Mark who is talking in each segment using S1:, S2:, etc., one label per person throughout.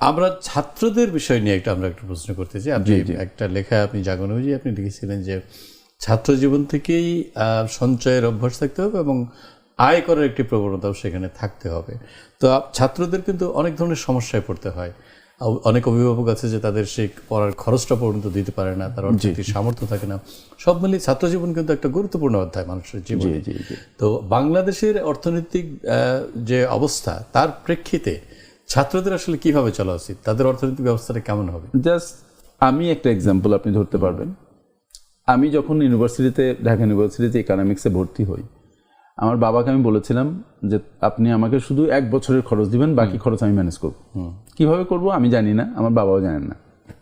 S1: আমরা ছাত্রদের বিষয় নিয়ে একটা আমরা একটা প্রশ্ন করতে চাই। আপনি। একটা লেখা আপনি যে আপনি লিখেছিলেন যে ছাত্র জীবন থেকেই সঞ্চয়ের অভ্যাস থাকতে হবে এবং আয় করার একটি প্রবণতাও সেখানে থাকতে হবে। তো ছাত্রদের কিন্তু অনেক ধরনের সমস্যায় পড়তে হয়। অনেক অভিভাবক আছে যে তাদের সেই পড়ার খরচটা পর্যন্ত দিতে পারে না তার অর্থনৈতিক সামর্থ্য থাকে না। সব মিলিয়ে ছাত্র জীবন কিন্তু একটা গুরুত্বপূর্ণ অধ্যায় মানুষের জীবনে। তো বাংলাদেশের অর্থনৈতিক আহ, যে অবস্থা তার প্রেক্ষিতে ছাত্রদের আসলে কীভাবে চলা উচিত? তাদের অর্থনৈতিক ব্যবস্থাটা কেমন হবে?
S2: জাস্ট আমি একটা এক্সাম্পল আপনি ধরতে পারবেন। আমি যখন ইউনিভার্সিটিতে ঢাকা ইউনিভার্সিটিতে ইকোনমিক্সে ভর্তি হই আমার বাবাকে আমি বলেছিলাম যে আপনি আমাকে শুধু এক বছরের খরচ দিবেন বাকি খরচ আমি ম্যানেজ করব। কীভাবে করব আমি জানি না আমার বাবাও জানেন না।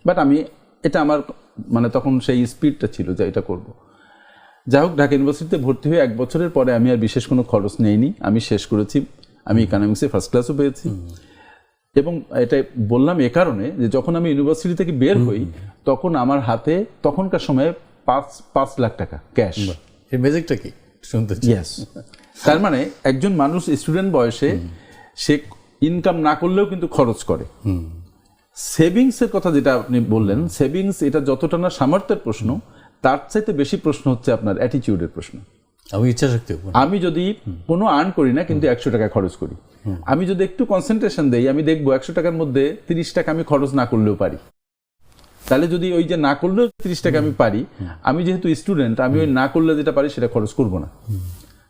S2: বাট আমি এটা আমার মানে তখন সেই স্পিডটা ছিল যে এটা করব। যাই হোক ঢাকা ইউনিভার্সিটিতে ভর্তি হয়ে এক বছরের পরে আমি আর বিশেষ কোনো খরচ নেইনি। আমি শেষ করেছি। আমি ইকোনমিক্সে ফার্স্ট ক্লাসও পেয়েছি। এবং এটা বললাম এ কারণে যে যখন আমি ইউনিভার্সিটি থেকে বের হই তখন আমার হাতে তখনকার সময়ে পাঁচ পাঁচ লাখ টাকা ক্যাশ
S1: এই ম্যাজিকটা কি? শুনতে।
S2: ইয়েস তার মানে একজন মানুষ স্টুডেন্ট বয়সে সে ইনকাম না করলেও কিন্তু খরচ করে। সেভিংস এর কথা যেটা আপনি বললেন সেভিংস এটা যতটা না সামর্থ্যের প্রশ্ন তার চাইতে বেশি প্রশ্ন হচ্ছে আপনার অ্যাটিটিউডের প্রশ্ন।
S1: আমি ইচ্ছা শক্তি
S2: আমি যদি কোনো আর্ন করি না কিন্তু একশো টাকা খরচ করি। আমি যদি একটু কনসেন্ট্রেশন দেই আমি দেখব একশো টাকার মধ্যে তিরিশ টাকা আমি খরচ না করলেও পারি। তাহলে যদি ওই যে না করলেও তিরিশ টাকা আমি পারি আমি যেহেতু স্টুডেন্ট আমি ওই না করলে যেটা পারি সেটা খরচ করব না।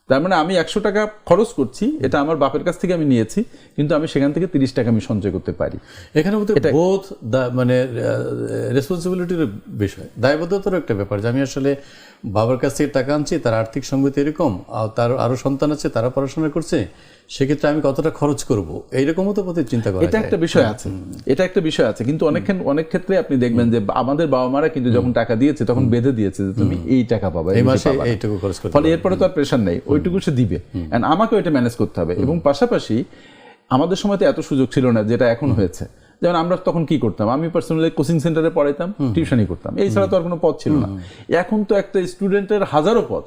S2: তার মানে আমি একশো টাকা খরচ করছি এটা আমার বাপের কাছ থেকে আমি নিয়েছি কিন্তু আমি সেখান থেকে তিরিশ টাকা আমি সঞ্চয় করতে পারি।
S1: এখানে বোধ দা- মানে রেসপন্সিবিলিটির বিষয়। দায়বদ্ধতার একটা ব্যাপার যে আমি আসলে বাবার কাছ থেকে টাকা আনছি তার আর্থিক সঙ্গতি এরকম আর তার আরও সন্তান আছে তারা পড়াশোনা করছে সেক্ষেত্রে আমি কতটা খরচ করব? এইরকমও তো প্রতি চিন্তা করা
S2: এটা একটা বিষয় আছে। এটা একটা বিষয় আছে। কিন্তু অনেক অনেক ক্ষেত্রে আপনি দেখবেন যে আমাদের বাবা মারা কিন্তু যখন টাকা দিয়েছে তখন বেঁধে দিয়েছে যে তুমি এই টাকা পাবা
S1: এই মাসে এইটুকু খরচ করতে
S2: ফলে এরপরে তো আর প্রেশার নেই ওইটুকু সে দিবে। এন্ড আমাকে ওইটা ম্যানেজ করতে হবে। এবং পাশাপাশি আমাদের সময় তো এত সুযোগ ছিল না যেটা এখন হয়েছে। যেমন আমরা তখন কি করতাম? আমি পার্সোনালি কোচিং সেন্টারে পড়াইতাম টিউশনই করতাম। এই ছাড়া তো আর কোনো পথ ছিল না। এখন তো একটা স্টুডেন্টের হাজারো পথ।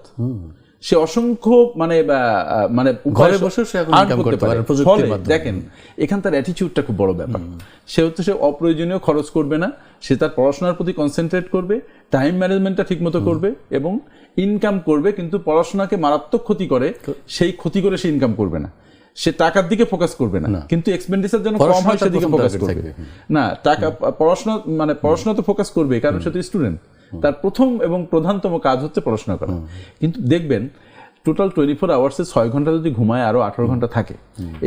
S2: সে অসংখ্য মানে মানে
S1: ঘরে বসে সে এখন income করতে পারে, প্রযুক্তির মাধ্যমে।
S2: দেখেন এখান তার অ্যাটিটিউডটা খুব বড় ব্যাপার। সে হচ্ছে সে অপ্রয়োজনীয় খরচ করবে না সে তার পড়াশোনার প্রতি কনসেন্ট্রেট করবে টাইম ম্যানেজমেন্টটা ঠিকমতো করবে এবং ইনকাম করবে কিন্তু পড়াশোনাকে মারাত্মক ক্ষতি করে সেই ক্ষতি করে সে ইনকাম করবে না। সে টাকার দিকে ফোকাস করবে না। কিন্তু এক্সপেন্ডিচার যেন কম হয় সেদিকে ফোকাস করবে। না টাকা পড়াশোনা মানে পড়াশোনা তো ফোকাস করবে কারণ সে তো স্টুডেন্ট তার প্রথম এবং প্রধানতম কাজ হচ্ছে পড়াশোনা করা। কিন্তু দেখবেন টোটাল টোয়েন্টি ফোর আওয়ার্সে ছয় ঘণ্টা যদি ঘুমায় আরও আঠারো ঘণ্টা থাকে।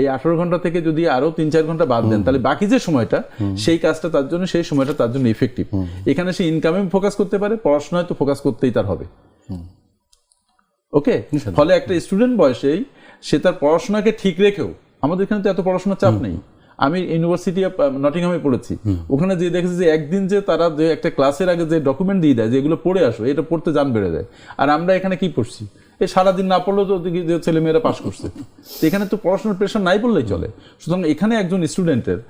S2: এই আঠারো ঘণ্টা থেকে যদি আরও তিন চার ঘণ্টা বাদ দেন তাহলে বাকি যে সময়টা সেই কাজটা তার জন্য সেই সময়টা তার জন্য ইফেক্টিভ এখানে সে ইনকামে ফোকাস করতে পারে পড়াশোনায় তো ফোকাস করতেই তার হবে। ওকে ফলে একটা স্টুডেন্ট বয়সেই সে তার পড়াশোনাকে ঠিক রেখেও আমাদের এখানে তো এত পড়াশোনার চাপ নেই। আমি ইউনিভার্সিটি অফ নটিংহামে পড়েছি। ওখানে যে দেখেছি যে একদিন যে তারা যে একটা ক্লাসের আগে যে ডকুমেন্ট দিয়ে দেয় যে এগুলো পড়ে আসো এটা পড়তে জান বেড়ে যায় আর আমরা এখানে কি পড়ছি? এই সারাদিন না পড়লেও তো ছেলে মেয়েরা পাশ করছে। এখানে তো পড়াশোনার প্রেশার নাই বললেই চলে। সুতরাং এখানে একজন স্টুডেন্টের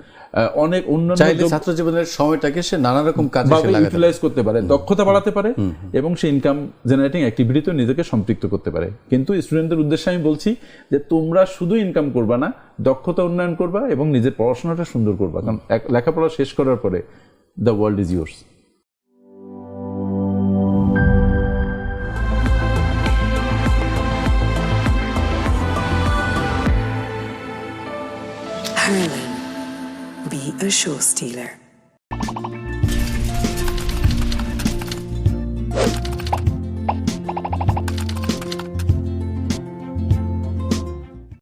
S2: অনেক অন্যান্য
S1: ছাত্র জীবনের সময়টাকে সে নানা রকম কাজে
S2: ইউটিলাইজ করতে পারে দক্ষতা বাড়াতে পারে এবং সে ইনকাম জেনারেটিং অ্যাক্টিভিটিতে নিজেকে সম্পৃক্ত করতে পারে। কিন্তু স্টুডেন্টদের উদ্দেশ্যে আমি বলছি যে তোমরা শুধু ইনকাম করবা না দক্ষতা উন্নয়ন করবা এবং নিজের পড়াশোনাটা সুন্দর করবা। কারণ লেখাপড়া শেষ করার পরে the world is yours
S3: Be a show stealer.